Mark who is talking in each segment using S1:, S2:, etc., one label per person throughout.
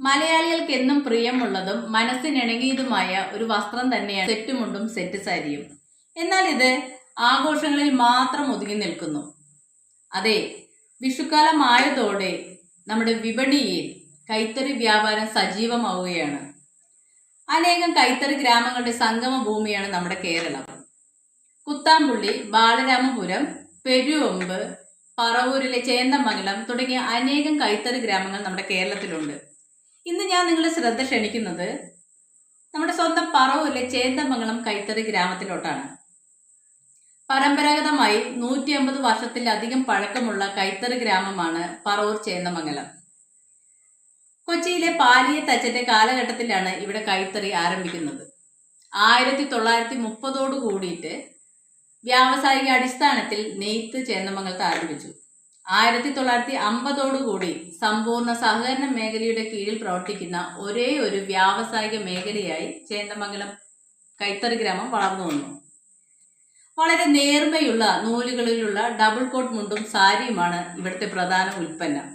S1: മലയാളികൾക്ക് എന്നും പ്രിയമുള്ളതും മനസ്സിനിണങ്ങിയതുമായ ഒരു വസ്ത്രം തന്നെയാണ് സെറ്റുമുണ്ടും സെറ്റ് സാരിയും. എന്നാൽ ഇത് ആഘോഷങ്ങളിൽ മാത്രം ഒതുങ്ങി നിൽക്കുന്നു. അതെ വിഷുക്കാലമായതോടെ നമ്മുടെ വിപണിയിൽ കൈത്തറി വ്യാപാരം സജീവമാവുകയാണ്. അനേകം കൈത്തറി ഗ്രാമങ്ങളുടെ സംഗമ ഭൂമിയാണ് നമ്മുടെ കേരളം. കുത്താമ്പുള്ളി ബാലരാമപുരം പെരുവമ്പ് പറവൂരിലെ ചേന്തമംഗലം തുടങ്ങിയ അനേകം കൈത്തറി ഗ്രാമങ്ങൾ നമ്മുടെ കേരളത്തിലുണ്ട്. ഇന്ന് ഞാൻ നിങ്ങളുടെ ശ്രദ്ധ ക്ഷണിക്കുന്നത് നമ്മുടെ സ്വന്തം പറവൂരിലെ ചേന്തമംഗളം കൈത്തറി ഗ്രാമത്തിലോട്ടാണ്. പരമ്പരാഗതമായി നൂറ്റി അമ്പത് വർഷത്തിലധികം പഴക്കമുള്ള കൈത്തറി ഗ്രാമമാണ് പറവൂർ ചേന്തമംഗലം. കൊച്ചിയിലെ പാലിയ തച്ചന്റെ കാലഘട്ടത്തിലാണ് ഇവിടെ കൈത്തറി ആരംഭിക്കുന്നത്. ആയിരത്തി തൊള്ളായിരത്തി മുപ്പതോട് കൂടിയിട്ട് വ്യാവസായിക അടിസ്ഥാനത്തിൽ നെയ്ത്ത് ചേന്നമംഗലത്ത് ആരംഭിച്ചു. ആയിരത്തി തൊള്ളായിരത്തി അമ്പതോടുകൂടി സമ്പൂർണ സഹകരണ മേഖലയുടെ കീഴിൽ പ്രവർത്തിക്കുന്ന ഒരേ ഒരു വ്യാവസായിക മേഖലയായി ചേന്ദമംഗലം കൈത്തറി ഗ്രാമം വളർന്നു വന്നു. വളരെ നേർമയുള്ള നൂലുകളിലുള്ള ഡബിൾ കോട്ട് മുണ്ടും സാരിയുമാണ് ഇവിടുത്തെ പ്രധാന ഉൽപ്പന്നം.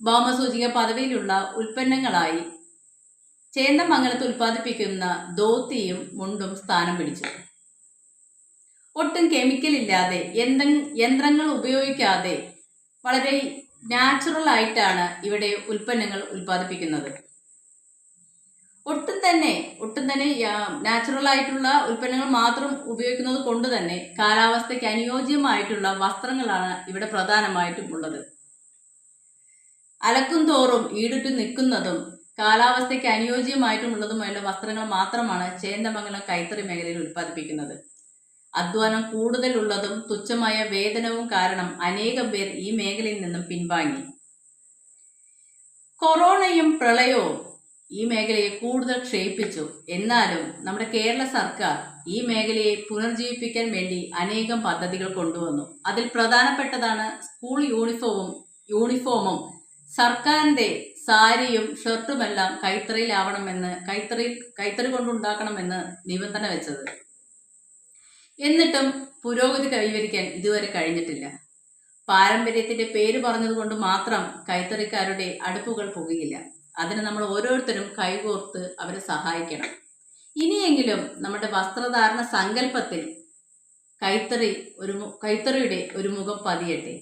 S1: ഭൗമസൂചിക പദവിയിലുള്ള ഉൽപ്പന്നങ്ങളായി ചേന്ദമംഗലത്ത് ഉൽപ്പാദിപ്പിക്കുന്ന ധോത്തിയും മുണ്ടും സ്ഥാനം പിടിച്ചു. ഒട്ടും കെമിക്കൽ ഇല്ലാതെ യന്ത്ര യന്ത്രങ്ങൾ ഉപയോഗിക്കാതെ വളരെ നാച്ചുറൽ ആയിട്ടാണ് ഇവിടെ ഉൽപ്പന്നങ്ങൾ ഉൽപ്പാദിപ്പിക്കുന്നത്. ഒട്ടും തന്നെ ഒട്ടും തന്നെ നാച്ചുറൽ ആയിട്ടുള്ള ഉൽപ്പന്നങ്ങൾ മാത്രം ഉപയോഗിക്കുന്നത് കൊണ്ട് തന്നെ കാലാവസ്ഥയ്ക്ക് അനുയോജ്യമായിട്ടുള്ള വസ്ത്രങ്ങളാണ് ഇവിടെ പ്രധാനമായിട്ടും ഉള്ളത്. അലക്കും തോറും ഈടുട്ട് നിൽക്കുന്നതും കാലാവസ്ഥയ്ക്ക് അനുയോജ്യമായിട്ടുള്ളതുമായുള്ള വസ്ത്രങ്ങൾ മാത്രമാണ് ചേന്തമംഗലം കൈത്തറി മേഖലയിൽ ഉൽപ്പാദിപ്പിക്കുന്നത്. അധ്വാനം കൂടുതലുള്ളതും തുച്ഛമായ വേതനവും കാരണം അനേകം പേർ ഈ മേഖലയിൽ നിന്നും പിൻവാങ്ങി. കൊറോണയും പ്രളയവും ഈ മേഖലയെ കൂടുതൽ ക്ഷയിപ്പിച്ചു. എന്നാലും നമ്മുടെ കേരള സർക്കാർ ഈ മേഖലയെ പുനർജീവിപ്പിക്കാൻ വേണ്ടി അനേകം പദ്ധതികൾ കൊണ്ടുവന്നു. അതിൽ പ്രധാനപ്പെട്ടതാണ് സ്കൂൾ യൂണിഫോമും യൂണിഫോമും. സർക്കാരിന്റെ സാരിയും ഷർട്ടുമെല്ലാം കൈത്തറിയിലാവണമെന്ന് കൈത്തറി കൈത്തറി കൊണ്ടുണ്ടാക്കണമെന്ന് നിബന്ധന വെച്ചത്. എന്നിട്ടും പുരോഗതി കൈവരിക്കാൻ ഇതുവരെ കഴിഞ്ഞിട്ടില്ല. പാരമ്പര്യത്തിന്റെ പേര് പറഞ്ഞതുകൊണ്ട് മാത്രം കൈത്തറിക്കാരുടെ അടുപ്പുകൾ പുകയില്ല. അതിന് നമ്മൾ ഓരോരുത്തരും കൈകോർത്ത് അവരെ സഹായിക്കണം. ഇനിയെങ്കിലും നമ്മുടെ വസ്ത്രധാരണ സങ്കല്പത്തിൽ കൈത്തറി ഒരു കൈത്തറിയുടെ ഒരു മുഖം പതിയട്ടെ.